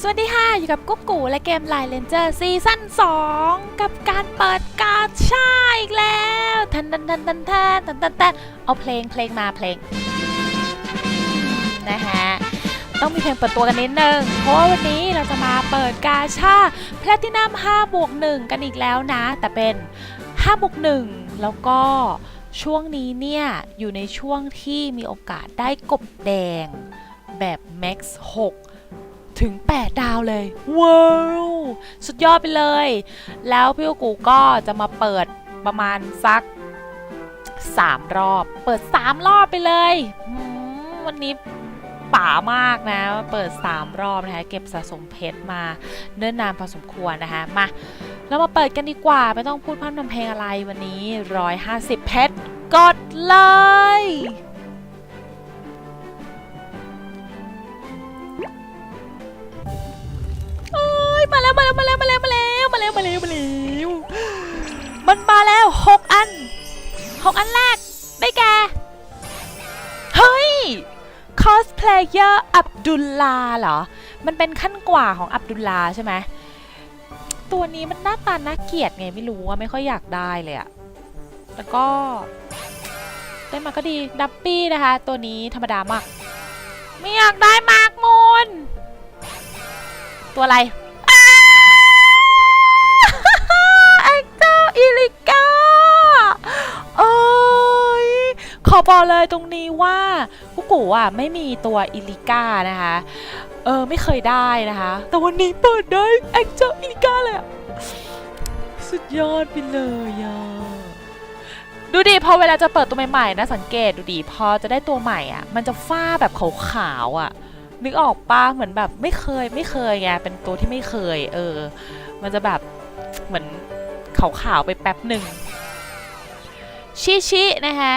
สวัสดีค่ะ อยู่กับกุ๊กกูและเกมไลน์เลนเจอร์ซีซั่น2 กับการเปิดกาชาอีกแล้วทันทันทันทันทันทันทันทันเอาเพลงเพลงมาเพลงนะฮะต้องมีเพลงเปิดตัวกันนิดนึง เพราะว่าวันนี้เราจะมาเปิดกาชาแพลตินัม5บวก1กันอีกแล้วนะ แต่เป็น5บวก1แล้วก็ช่วงนี้เนี่ย อยู่ในช่วงที่มีโอกาสได้กบแดงแบบ Max 6 ถึง 8 ดาวเลยว้าวสุดยอดไปเลย แล้วพี่กูก็จะมาเปิดประมาณสัก 3 รอบ เปิด 3 รอบไปเลยอืมวันนี้ป่ามากนะ เปิด 3 รอบนะคะ เก็บสะสมเพชรมาเนิ่นนานพอสมควรนะคะ มาเรามาเปิดกันดีกว่า ไม่ต้องพูดพร่ำทำเพลงอะไรวันนี้ 150 เพชรกดเลย ยมาแล้วมาแล้วมาแล้วมาแล้วมาแล้วมาแล้วมาแล้วมาแล้วมันมาแล้วหกอันหกอันแรกได้แก่เฮ้ยคอสเพลเยอร์อับดุลลาเหรอ มันเป็นขั้นกว่าของอับดุลลาใช่ไหมตัวนี้มันหน้าตาน่าเกลียดไงไม่รู้ว่าไม่ค่อยอยากได้เลยอะแล้วก็ ได้มาก็ดีดับปี้นะคะ ตัวนี้ธรรมดามาก ไม่อยากได้มากมูลตัวอะไร ขอบอกเลยตรงนี้ว่ากุกูอะไม่มีตัวอิลิก้านะคะ เออไม่เคยได้นะคะ แต่วันนี้เปิดได้แองเจลอิลิก้าเลยอะสุดยอดไปเลยอะดูดิพอเวลาจะเปิดตัวใหม่ๆนะสังเกตดูดิพอจะได้ตัวใหม่อะ มันจะฝ้าแบบขาวๆอะ นึกออกปะเหมือนแบบไม่เคยไม่เคยไงเป็นตัวที่ไม่เคย เออ มันจะแบบเหมือนขาวๆไปแป๊บหนึ่งชิชินะคะ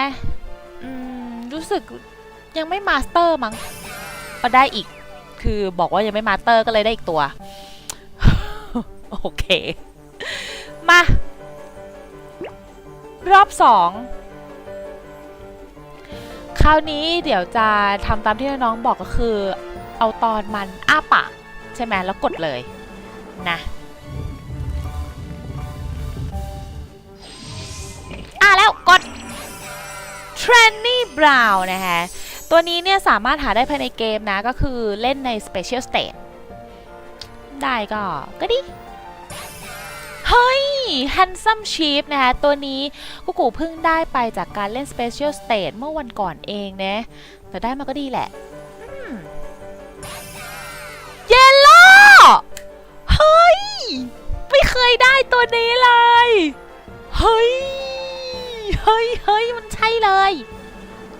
รู้สึกยังไม่มาสเตอร์มั้งก็ได้อีก คือบอกว่ายังไม่มาสเตอร์ก็เลยได้อีกตัว โอเค มา รอบสองคราวนี้เดี๋ยวจะทำตามที่น้องบอกก็คือ เอาตอนมันอ้าปากใช่ไหมแล้วกดเลยนะอะแล้วกด t r a n n y Brown นะคะ ตัวนี้เนี่ยสามารถหาได้ภายในเกมนะ ก็คือเล่นใน Special State ได้ก็ก็ดี เฮ้ย Handsome Chief นะคะ ตัวนี้กูกูเพิ่งได้ไปจากการเล่น Special State เมื่อวันก่อนเองนะ แต่ได้มาก็ดีแหละเยลโล่เฮ้ย ไม่เคยได้ตัวนี้เลย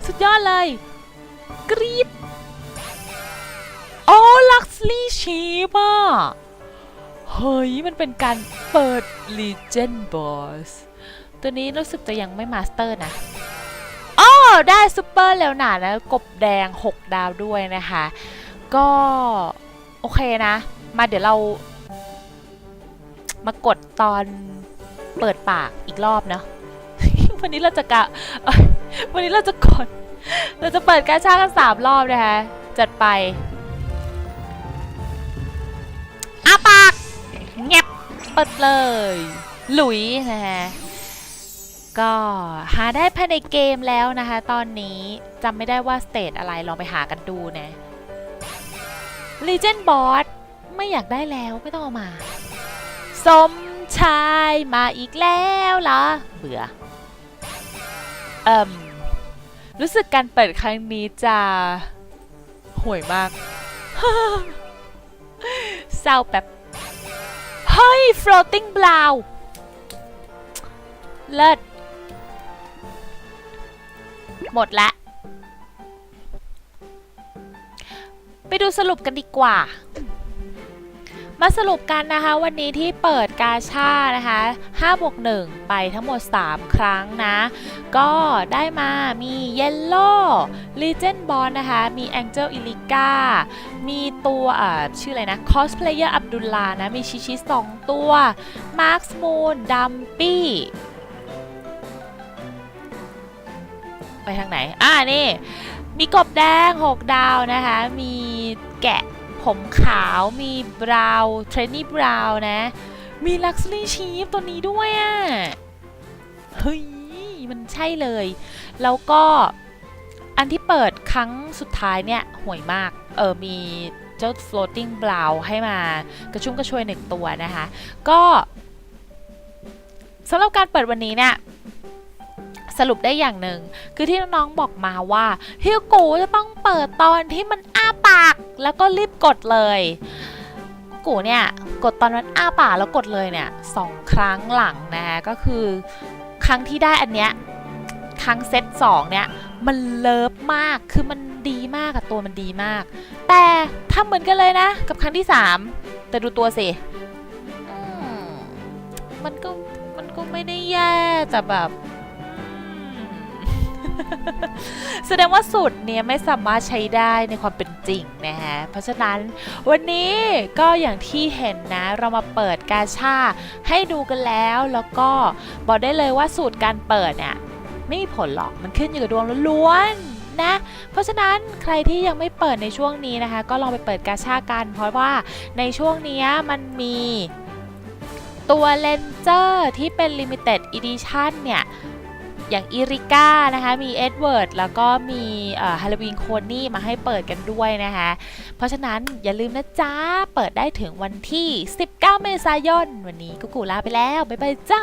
สุดยอดเลย กรีดโอ้ลักซ์ลี่ชีปอะ เฮ้ย มันเป็นการเปิด Legend Boss ตัวนี้รู้สึกจะยังไม่มาสเตอร์นะอ๋อได้ซูเปอร์แล้วหนานะกบแดง 6 ดาวด้วยนะคะ ก็ โอเคนะ มาเดี๋ยวเรา มากดตอนเปิดปากอีกรอบเนาะ วันนี้เราจะกะ วันนี้เราจะกด เราจะเปิดการชากันสามรอบนะคะ จัดไปอาปากเงียบเปิดเลย หลุยนะฮะ ก็หาได้ภายในเกมแล้วนะคะ ตอนนี้จำไม่ได้ว่าสเตจอะไร ลองไปหากันดูนะ Legend Boss ไม่อยากได้แล้วไม่ต้องเอามา สมชายมาอีกแล้วเหรอ เบื่อ เอ่มรู้สึกการเปิดครั้งนี้จะห่วยมาก เศร้าแบบเฮ้ย floating brow เลิศ หมดละ ไปดูสรุปกันดีกว่า มาสรุปกันนะคะวันนี้ที่เปิดกาชานะคะ5บวก1ไปทั้งหมด 3 ครั้งนะ ก็ได้มามี Yellow Legend b o n นะคะ มี Angel i l i g a มีตัวเอ่อชื่ออะไรนะ Cosplayer อับดุลลานะ มีชิชิ2ตัว Marks Moon Dumpy ไปทางไหน อ่านี่ มีกบแดง 6 ดาวนะคะ มีแกะ ผมขาวมีบราว์เทรนนี่บราวน์นะ มีลักซ์ลี่ชีฟตัวนี้ด้วยอะ่ะเฮ้ย มันใช่เลย แล้วก็อันที่เปิดครั้งสุดท้ายเนี่ยห่วยมาก เออมีเจ้า floating brow ให้มากระชุ่มกระชวยหนึ่งตัวนะคะ ก็สำหรับการเปิดวันนี้เนี่ยสรุปได้อย่างหนึ่ง คือที่น้องๆบอกมาว่าฮิวกูจะต้องเปิดตอนที่มันาก แล้วก็รีบกดเลยกูเนี่ยกดตอนมันอ้าปากแล้วกดเลยเนี่ยสองครั้งหลังนะคะก็คือครั้งที่ได้อันเนี้ยครั้งเซตสองเนี่ยมันเลิฟมากคือมันดีมากอะตัวมันดีมาก แต่ทำเหมือนกันเลยนะ กับครั้งที่สามแต่ดูตัวสิมันก็มันก็ไม่ได้แย่แต่แบบ แสดงว่าสูตรเนี้ยไม่สามารถใช้ได้ในความเป็น ริงนะฮะเพราะฉะนั้นวันนี้ก็อย่างที่เห็นนะ เรามาเปิดกาชาให้ดูกันแล้วแล้วก็บอกได้เลยว่าสูตรการเปิดเนี่ยไม่มีผลหรอกมันขึ้นอยู่กับดวงล้วนๆนะเพราะฉะนั้นใครที่ยังไม่เปิดในช่วงนี้นะคะ ก็ลองไปเปิดกาชากัน เพราะว่าในช่วงนี้มันมีตัวเลนเจอร์ที่เป็น Limited Edition เนี่ย อย่างอิริก้านะคะมีเอ็ดเวิร์ดแล้วก็มีฮาโลวีนโคนี่มาให้เปิดกันด้วยนะคะเพราะฉะนั้นอย่าลืมนะจ๊ะ เปิดได้ถึงวันที่ 19 เมษายน วันนี้กูกูลาไปแล้ว บ๊ายบายจ้า